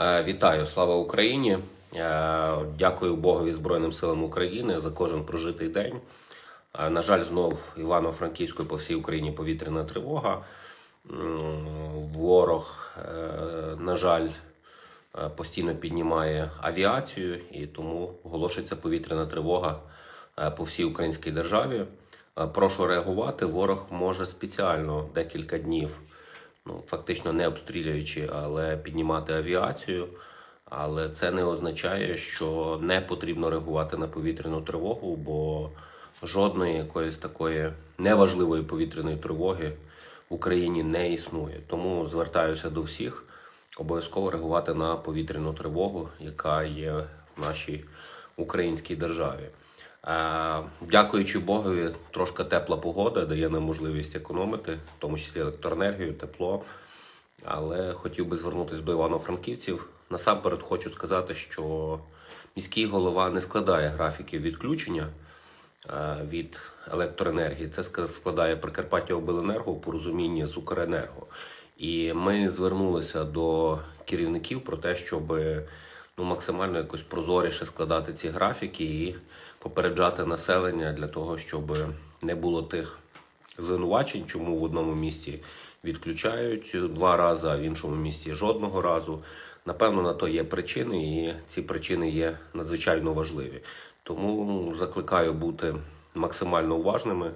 Е, Вітаю, слава Україні! Е, Дякую Богові Збройним силам України за кожен прожитий день. Е, На жаль, знов Івано-Франківською по всій Україні повітряна тривога. Ворог, на жаль, постійно піднімає авіацію, і тому оголошується повітряна тривога по всій українській державі. Прошу реагувати. Ворог може спеціально декілька днів ну, фактично не обстрілюючи, але піднімати авіацію. Але це не означає, що не потрібно реагувати на повітряну тривогу, бо жодної якоїсь такої неважливої повітряної тривоги в Україні не існує. Тому звертаюся до всіх обов'язково реагувати на повітряну тривогу, яка є в нашій українській державі. Е, Дякуючи Богові, трошки тепла погода дає нам можливість економити, в тому числі електроенергію, тепло. Але хотів би звернутися до Івано-Франківців. Насамперед хочу сказати, що міський голова не складає графіків відключення е, від електроенергії. Це складає Прикарпаття Обленерго у порозумінні з Укренерго. І ми звернулися до керівників про те, щоб ну, максимально якось прозоріше складати ці графіки і попереджати населення для того, щоб не було тих звинувачень, чому в одному місті відключають два рази, а в іншому місті жодного разу. Напевно, на то є причини, і ці причини є надзвичайно важливі. Тому закликаю бути максимально уважними.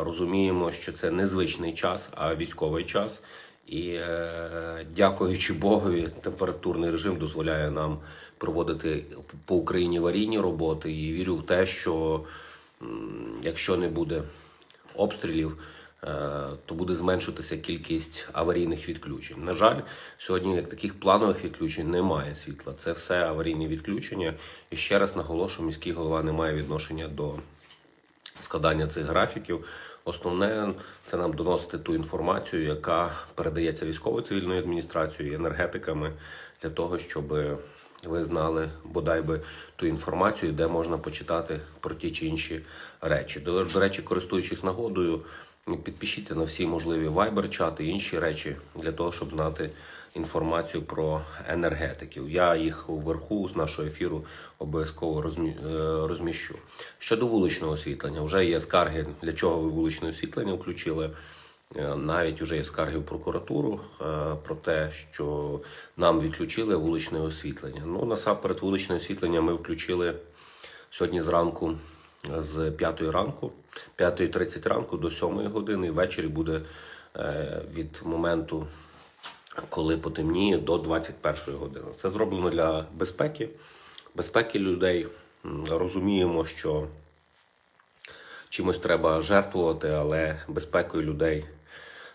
Розуміємо, що це не звичний час, а військовий час. І е, дякуючи Богові, температурний режим дозволяє нам проводити по Україні аварійні роботи. І вірю в те, що якщо не буде обстрілів, е, то буде зменшуватися кількість аварійних відключень. На жаль, сьогодні як таких планових відключень немає світла. Це все аварійні відключення. І ще раз наголошую, міський голова не має відношення до складання цих графіків. Основне це нам доносити ту інформацію, яка передається військовою цивільною адміністрацією енергетиками для того, щоб ви знали бодай би ту інформацію, де можна почитати про ті чи інші речі. До, до речі, користуючись нагодою, підпишіться на всі можливі вайбер-чати і інші речі для того, щоб знати інформацію про енергетиків. Я їх вверху з нашого ефіру обов'язково е, розміщу. Щодо вуличного освітлення, вже є скарги, для чого ви вуличне освітлення включили. Е, Навіть вже є скарги в прокуратуру е, про те, що нам відключили вуличне освітлення. Ну насамперед, вуличне освітлення ми включили сьогодні зранку з 5 ранку, 5.30 ранку до 7 години. Ввечері буде від моменту, коли потемніє, до 21 години. Це зроблено для безпеки, безпеки людей. Розуміємо, що чимось треба жертвувати, але безпекою людей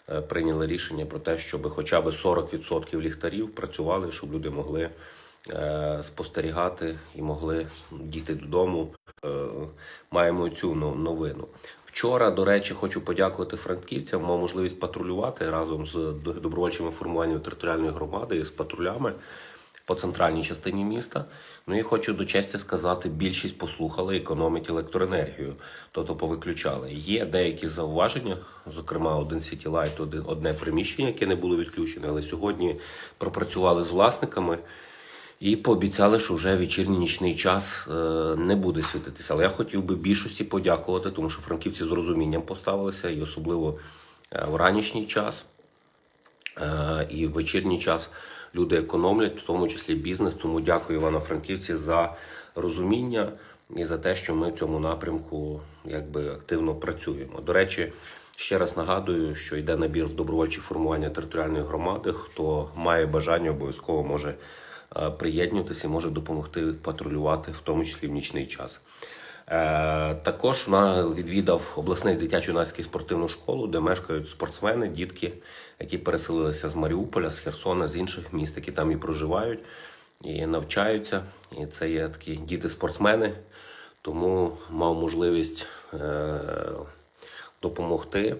е, прийняли рішення про те, щоб хоча б 40% ліхтарів працювали, щоб люди могли е, спостерігати і могли дійти додому. Е, Маємо цю новину. Вчора, до речі, хочу подякувати франківцям. Мав можливість патрулювати разом з добровольчими формуваннями територіальної громади і з патрулями по центральній частині міста. Ну і хочу до честі сказати, більшість послухали економить електроенергію, тобто повиключали. Є деякі зауваження, зокрема, один один одне приміщення, яке не було відключене, але сьогодні пропрацювали з власниками. І пообіцяли, що вже вечірній нічний час е, не буде світитися. Але я хотів би більшості подякувати, тому що франківці з розумінням поставилися, і особливо е, в ранішній час. Е, і в вечірній час люди економлять, в тому числі бізнес. Тому дякую Івано-Франківці за розуміння і за те, що ми в цьому напрямку якби активно працюємо. До речі, ще раз нагадую, що йде набір в добровольчі формування територіальної громади. Хто має бажання, обов'язково може приєднуватися і може допомогти патрулювати, в тому числі в нічний час. Е, також відвідав обласний дитячо-юнацький спортивну школу, де мешкають спортсмени, дітки, які переселилися з Маріуполя, з Херсона, з інших міст, які там і проживають, і навчаються. І це є такі діти-спортсмени, тому мав можливість е, допомогти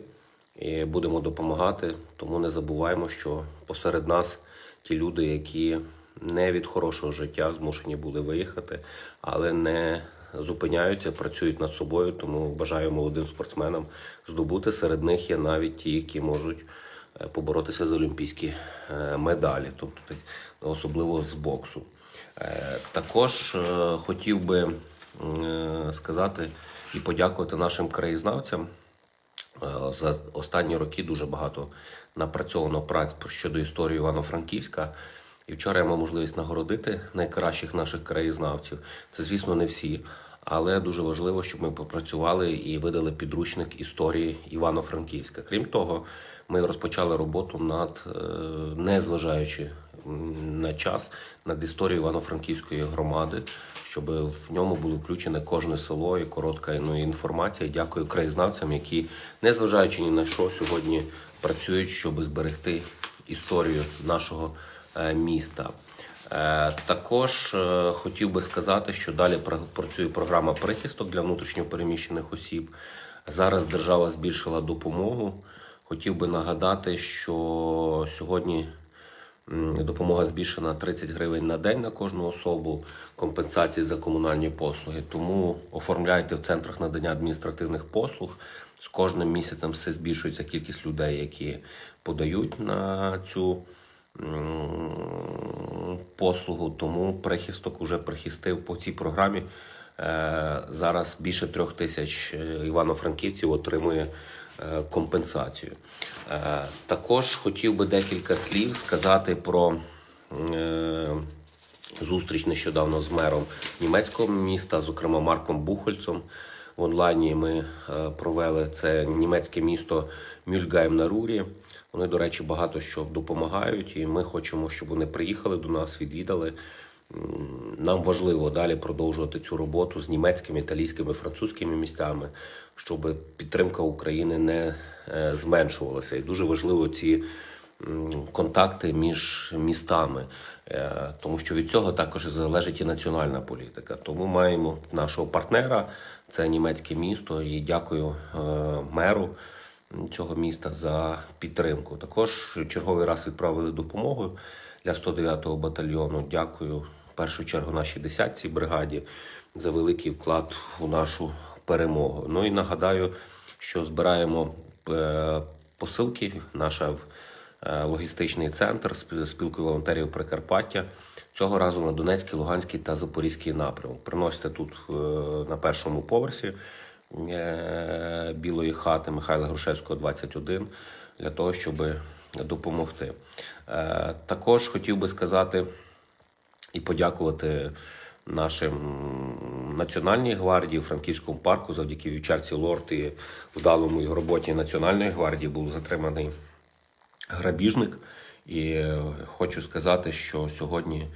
і будемо допомагати. Тому не забуваємо, що посеред нас ті люди, які не від хорошого життя змушені були виїхати, але не зупиняються, працюють над собою. Тому бажаю молодим спортсменам здобути. Серед них є навіть ті, які можуть е, поборотися за олімпійські е, медалі, тобто особливо з боксу. Е, Також хотів би сказати і подякувати нашим краєзнавцям. За останні роки дуже багато напрацьовано праць щодо історії Івано-Франківська. І вчора я мав можливість нагородити найкращих наших краєзнавців. Це, звісно, не всі, але дуже важливо, щоб ми попрацювали і видали підручник історії Івано-Франківська. Крім того, ми розпочали роботу над, е, незважаючи на час, над історією Івано-Франківської громади, щоб в ньому було включене кожне село і коротка ну, інформація. Дякую краєзнавцям, які, незважаючи ні на що, сьогодні працюють, щоб зберегти історію нашого міста. Е, Також е, хотів би сказати, що далі працює програма прихисток для внутрішньопереміщених осіб. Зараз держава збільшила допомогу. Хотів би нагадати, що сьогодні допомога збільшена 30 гривень на день на кожну особу, компенсації за комунальні послуги. Тому оформляйте в центрах надання адміністративних послуг. З кожним місяцем все збільшується кількість людей, які подають на цю послугу. Тому прихисток уже прихистив по цій програмі. Е, Зараз більше трьох тисяч е, івано-франківців отримує е, компенсацію. Також хотів би декілька слів сказати про зустріч нещодавно з мером німецького міста, зокрема Марком Бухольцем. В онлайні ми е, провели це німецьке місто Мюльгайм на Рурі. Вони, до речі, багато що допомагають, і ми хочемо, щоб вони приїхали до нас, відвідали. Нам важливо далі продовжувати цю роботу з німецькими, італійськими, французькими містами, щоб підтримка України не е, зменшувалася. І дуже важливо ці контакти між містами, е, тому що від цього також залежить і національна політика. Тому маємо нашого партнера, це німецьке місто, і дякую е, меру цього міста за підтримку. Також черговий раз відправили допомогу для 109-го батальйону. Дякую в першу чергу нашій 10-й бригаді за великий вклад у нашу перемогу. Ну і нагадаю, що збираємо е, посилки. Наша логістичний центр спіл- спілкою волонтерів Прикарпаття. Цього разу на Донецький, Луганський та Запорізький напрямок. Приносите тут е, на першому поверсі е, білої хати Михайла Грушевського, 21, для того, щоб допомогти. Е, Також хотів би сказати і подякувати нашим Національній гвардії, Франківському парку, завдяки вівчарці Лорд і вдалому роботі Національної гвардії був затриманий грабіжник. І е, хочу сказати, що сьогодні,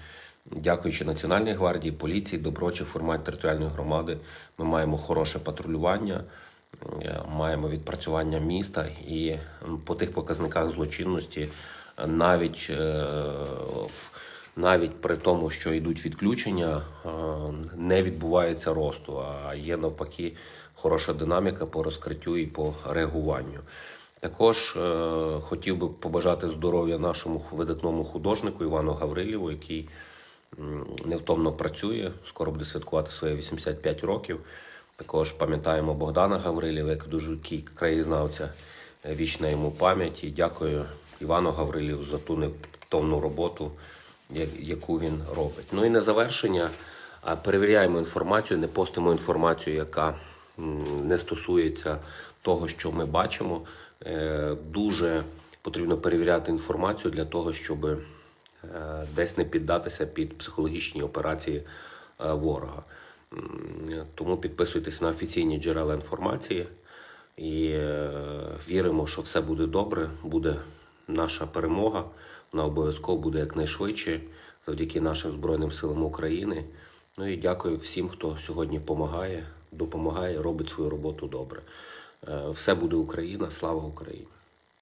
дякуючи Національній гвардії, поліції, доброчих формат територіальної громади, ми маємо хороше патрулювання, е, маємо відпрацювання міста і по тих показниках злочинності е, навіть. навіть при тому, що йдуть відключення, не відбувається росту, а є навпаки хороша динаміка по розкриттю і по реагуванню. Також е, хотів би побажати здоров'я нашому видатному художнику Івану Гаврилєву, який невтомно працює. Скоро буде святкувати своє 85 років. Також пам'ятаємо Богдана Гаврилєва, як дуже краєзнавця. Е, Вічна йому пам'ять. І дякую Івану Гаврилєву за ту невтомну роботу, яку він робить. Ну і на завершення перевіряємо інформацію, не постимо інформацію, яка не стосується того, що ми бачимо. Е, Дуже потрібно перевіряти інформацію для того, щоб е, десь не піддатися під психологічні операції е, ворога. Тому підписуйтесь на офіційні джерела інформації і віримо, що все буде добре, буде наша перемога. Вона обов'язково буде якнайшвидше завдяки нашим Збройним силам України. Ну і дякую всім, хто сьогодні допомагає, допомагає, робить свою роботу добре. Е, Все буде Україна, слава Україні!